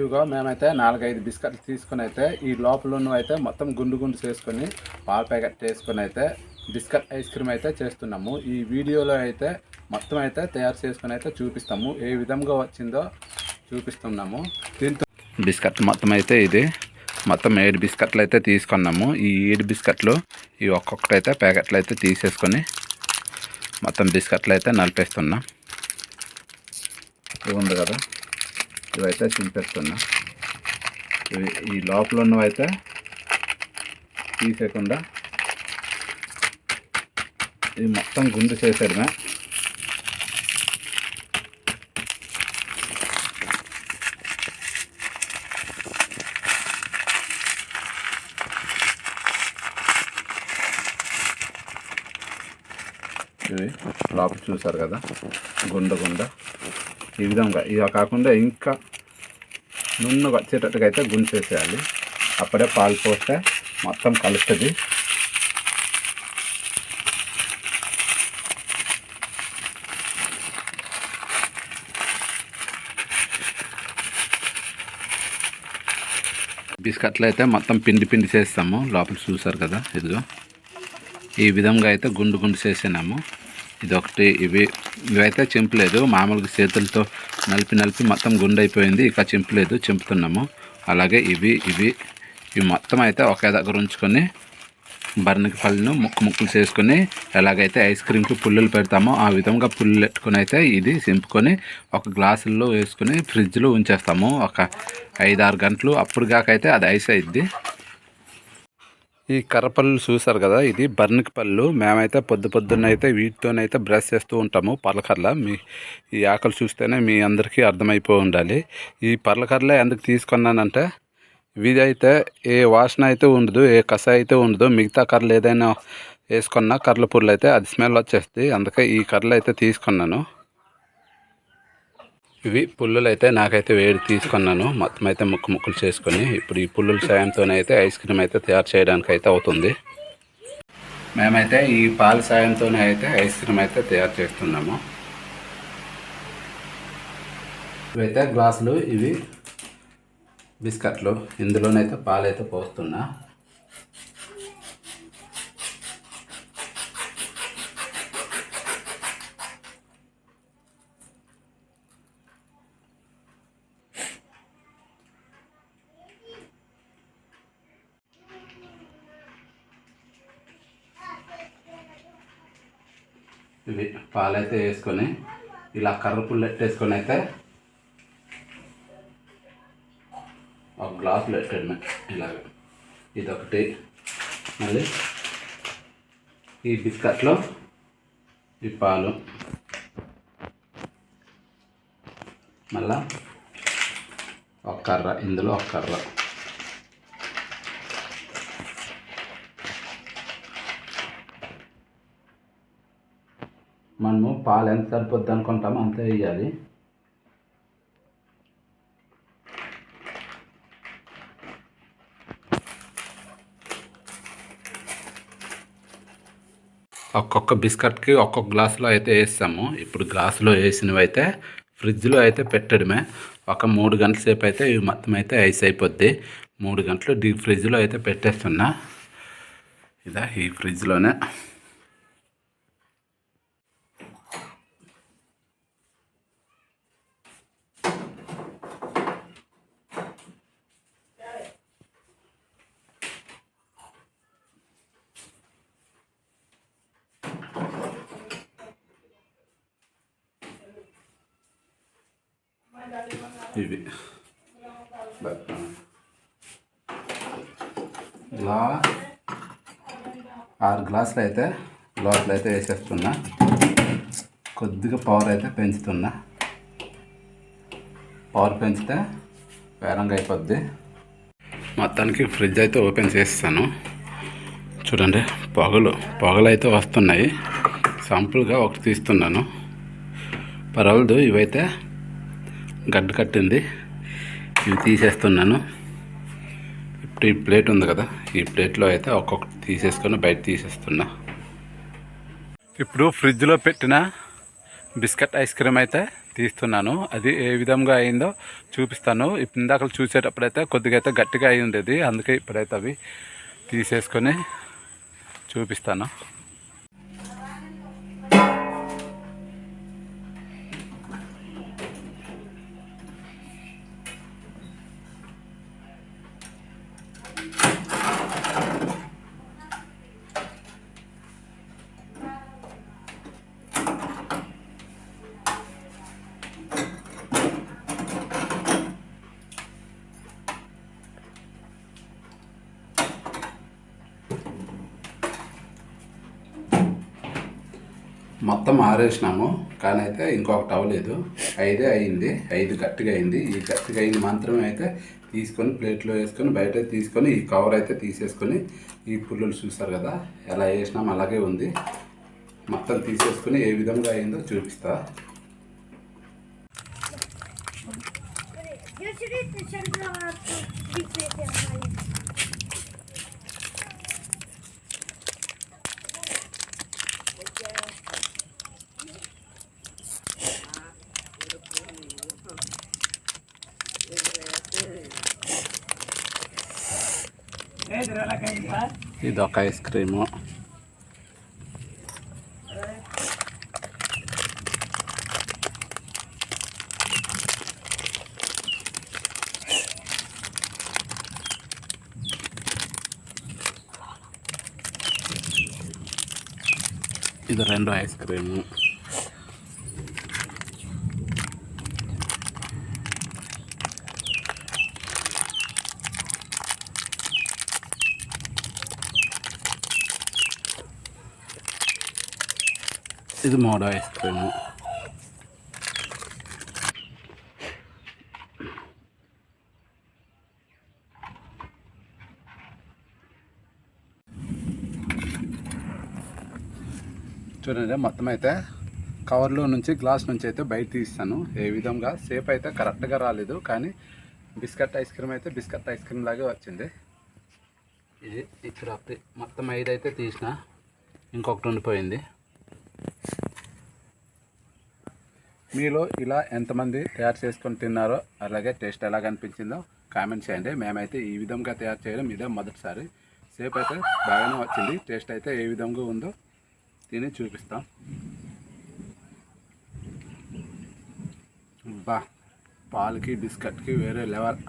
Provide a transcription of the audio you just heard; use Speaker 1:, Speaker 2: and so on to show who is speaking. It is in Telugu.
Speaker 1: యాక్టివ్గా మేమైతే నాలుగైదు బిస్కెట్లు తీసుకుని అయితే ఈ లోపల అయితే మొత్తం గుండు గుండు చేసుకొని పాల ప్యాకెట్ వేసుకొని అయితే బిస్కెట్ ఐస్ క్రీమ్ అయితే చేస్తున్నాము. ఈ వీడియోలో అయితే మొత్తం అయితే తయారు చేసుకొని అయితే చూపిస్తాము. ఏ విధంగా వచ్చిందో చూపిస్తున్నాము. దీంతో బిస్కెట్ మొత్తం అయితే ఇది. మొత్తం ఏడు బిస్కెట్లు అయితే తీసుకున్నాము. ఈ ఏడు బిస్కెట్లు ఈ ఒక్కొక్కటి అయితే ప్యాకెట్లు అయితే తీసేసుకొని మొత్తం బిస్కెట్లు అయితే నలిపేస్తున్నాం. ఇది ఉంది కదా. ఇవైతే చింపేస్తున్నా. ఇవి ఈ లోపల ఉన్నవైతే తీసేయకుండా ఇది మొత్తం గుండు చేసేయడమే. ఇవి లోపల చూసారు కదా? గుండ గుండ. ఈ విధంగా. ఇవి కాకుండా ఇంకా నున్ను వచ్చేటట్టుగా అయితే గుంచేసేయాలి. అప్పుడే పాలు పోస్తే మొత్తం కలుస్తుంది. బిస్కెట్లు అయితే మొత్తం పిండి పిండి చేస్తాము. లోపల చూసారు కదా ఇదిగో. ఈ విధంగా అయితే గుండు గుండు చేసినాము ఇదొకటి. ఇవి ఇవైతే చింపలేదు మామూలుగా చేతులతో నలిపి నలిపి మొత్తం గుండె అయిపోయింది ఇక చింపలేదు చింపుతున్నాము. అలాగే ఇవి ఇవి ఇవి మొత్తం అయితే ఒకే దగ్గర ఉంచుకొని బర్నకి పళ్ళను ముక్కు ముక్కులు చేసుకొని ఎలాగైతే ఐస్ క్రీమ్కి పుల్లులు పెడతామో ఆ విధంగా పుల్లు పెట్టుకొని అయితే ఇది చింపుకొని ఒక గ్లాసుల్లో వేసుకొని ఫ్రిడ్జ్లో ఉంచేస్తాము. ఒక ఐదు ఆరు గంటలు అప్పుడు కాకైతే అది ఐస్ అయిద్ది. ఈ కర్రపళ్ళు చూసారు కదా ఇది బర్నికి పళ్ళు. మేమైతే పొద్దు పొద్దున్నైతే అయితే వీటితోనైతే బ్రష్ చేస్తూ ఉంటాము పర్లకర్ల. మీ ఈ ఆకలి చూస్తేనే మీ అందరికీ అర్థమైపో ఉండాలి. ఈ పర్లకర్ల ఎందుకు తీసుకున్నానంటే ఇది అయితే ఏ వాసన అయితే ఉండదు ఏ కస అయితే ఉండదు మిగతా కర్రలు ఏదైనా వేసుకున్నా కర్రల పుర్లు అయితే అది స్మెల్ వచ్చేస్తుంది. అందుకే ఈ కర్రలు అయితే తీసుకున్నాను. ఇవి పుల్లులు అయితే నాకైతే వేడి తీసుకున్నాను. మొత్తం అయితే ముక్కు ముక్కులు చేసుకొని ఇప్పుడు ఈ పుల్లుల సాయంతో అయితే ఐస్ క్రీమ్ అయితే తయారు చేయడానికి అయితే అవుతుంది. మేమైతే ఈ పాల సాయంతోనే అయితే ఐస్ క్రీమ్ అయితే తయారు చేస్తున్నాము. ఇవైతే గ్లాసులు ఇవి బిస్కట్లు. ఇందులోనైతే పాలైతే పోస్తున్నా. ఇవి పాలైతే వేసుకొని ఇలా కర్ర పుల్ల ఎట్టేసుకొని అయితే ఒక గ్లాస్ పెట్టండి ఇలాగ. ఇదొకటి. మళ్ళీ ఈ బిస్కెట్లో ఈ పాలు. మళ్ళా ఒక కర్ర ఇందులో ఒక కర్ర. మనము పాలు ఎంత సరిపోద్ది అనుకుంటామో అంతే వేయాలి. ఒక్కొక్క బిస్కెట్కి ఒక్కొక్క గ్లాసులో అయితే వేస్తాము. ఇప్పుడు గ్లాసులో వేసినవి అయితే ఫ్రిడ్జ్లో అయితే పెట్టడమే. ఒక మూడు గంటల సేపు అయితే ఇవి మొత్తం అయితే ఐస్ అయిపోద్ది. మూడు గంటలు డీప్ ఫ్రిడ్జ్లో అయితే పెట్టేస్తున్నా. ఇదా ఈ ఫ్రిడ్జ్లోనే. ఇవి. ఇలా ఆరు గ్లాసులు అయితే లోపల అయితే వేసేస్తున్నా. కొద్దిగా పవర్ అయితే పెంచుతున్నా. పవర్ పెంచితే వేరంగా అయిపోద్ది. మొత్తానికి ఫ్రిడ్జ్ అయితే ఓపెన్ చేస్తాను చూడండి పొగలు పొగలు అయితే వస్తున్నాయి. సంపుల్గా ఒకటి తీస్తున్నాను. పర్వాలేదు ఇవైతే గడ్డ కట్టింది. ఇవి తీసేస్తున్నాను. ఇప్పుడు ఈ ప్లేట్ ఉంది కదా ఈ ప్లేట్లో అయితే ఒక్కొక్కటి తీసేసుకొని బయట తీసేస్తున్నా. ఇప్పుడు ఫ్రిడ్జ్లో పెట్టిన బిస్కెట్ ఐస్ క్రీమ్ అయితే తీస్తున్నాను. అది ఏ విధంగా అయిందో చూపిస్తాను. ఇప్పుడు ఇందాక చూసేటప్పుడైతే కొద్దిగా అయితే గట్టిగా అయి ఉండేది. అందుకే ఇప్పుడైతే అవి తీసేసుకొని చూపిస్తాను. మొత్తం ఆరేసినాము కానీ అయితే ఇంకొకటి అవ్వలేదు ఐదే అయింది ఐదు గట్టిగా అయింది. ఈ గట్టిగా అయింది మాత్రమే అయితే తీసుకొని ప్లేట్లో వేసుకొని బయట తీసుకొని ఈ కవర్ అయితే తీసేసుకొని ఈ పుల్లలు చూస్తారు కదా ఎలా వేసినాం అలాగే ఉంది. మొత్తం తీసేసుకొని ఏ విధంగా అయిందో చూపిస్తా. ఇది ఒక ఐస్ క్రీము. ఇది రెండు ఐస్ క్రీము. ఇది మూడో ఐస్ క్రీము చూడండి మొత్తం అయితే కవర్లో నుంచి గ్లాస్ నుంచి అయితే బయట తీస్తాను. ఏ విధంగా? సేప్ అయితే కరెక్ట్గా రాలేదు కానీ బిస్కెట్ ఐస్ క్రీమ్ అయితే బిస్కెట్ ఐస్ క్రీమ్ లాగే వచ్చింది. ఇది ఇక్కడ మొత్తం ఐదు అయితే తీసిన. ఇంకొకటి ఉండిపోయింది. మీలో ఇలా ఎంతమంది తయారు చేసుకొని తిన్నారో అలాగే టేస్ట్ ఎలాగ అనిపించిందో కామెంట్ చేయండి. మేమైతే ఈ విధంగా తయారు చేయడం ఇదే మొదటిసారి. సేపు అయితే బాగానే వచ్చింది. టేస్ట్ అయితే ఏ విధంగా ఉందో తిని చూపిస్తాం. బా పాలకి బిస్కెట్కి వేరే లెవెల్.